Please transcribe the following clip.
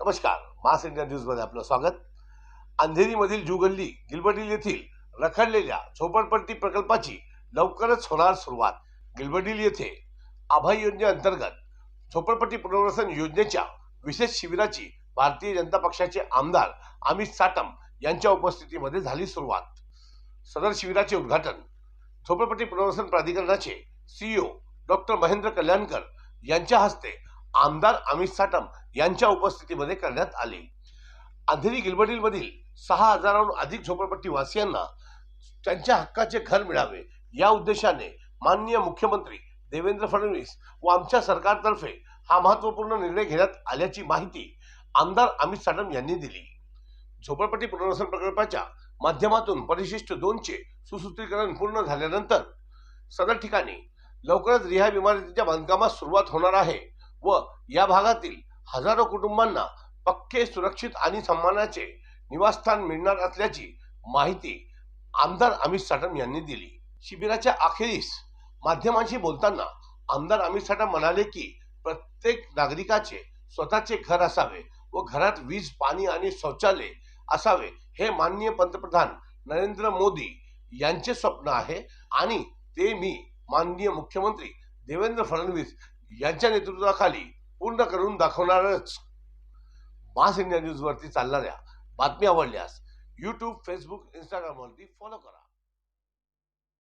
नमस्कार मास इंडिया न्यूजमध्ये आपलं स्वागत. अंधेरीमधील जुगल्ली गिलबडील येथील रखडलेल्या झोपडपट्टी प्रकल्पाची लवकरच होणार सुरुवात. गिलबडील येथे आभाई योजनेअंतर्गत झोपडपट्टी पुनर्वसन योजनेच्या विशेष शिबिराची भारतीय जनता पक्षाचे आमदार अमित साटम यांच्या उपस्थितीमध्ये झाली सुरुवात. सदर शिबिराचे उद्घाटन झोपडपट्टी पुनर्वसन प्राधिकरणाचे सीईओ डॉक्टर महेंद्र कल्याणकर यांच्या हस्ते आमदार अमित साटम यांच्या उपस्थितीमध्ये करण्यात आले. अंधेरी गिलबडीलमधील सहा हजाराहून अधिक झोपडपट्टी वासियांना त्यांच्या हक्काचे घर मिळावे. या उद्देशाने माननीय मुख्यमंत्री देवेंद्र फडणवीस व आमच्या सरकारतर्फे हा महत्त्वपूर्ण निर्णय घेण्यात आल्याची माहिती आमदार अमित साटम यांनी दिली. झोपडपट्टी पुनर्वसन प्रकल्पाच्या माध्यमातून परिशिष्ट दोनचे सुसूत्रीकरण पूर्ण झाल्यानंतर सदर ठिकाणी लवकरच रिहाब इमारतीच्या बांधकामास सुरुवात होणार आहे व या भागातील हजारो कुटुंबांना पक्के सुरक्षित आणि सन्मानाचे निवासस्थान मिळणार असल्याची माहिती आमदार अमित साटम यांनी दिली. शिबिराच्या अखेरीस माध्यमांशी बोलताना आमदार अमित साटम म्हणाले की प्रत्येक नागरिकाचे स्वतःचे घर असावे व घरात वीज पाणी आणि शौचालय असावे हे माननीय पंतप्रधान नरेंद्र मोदी यांचे स्वप्न आहे आणि ते मी माननीय मुख्यमंत्री देवेंद्र फडणवीस यांच्या नेतृत्वाखाली पूर्ण करून दाखवणारच. मास इंडिया न्यूजवरती चालणाऱ्या बातमी आवडल्यास यूट्यूब फेसबुक इंस्टाग्रामवरती फॉलो करा.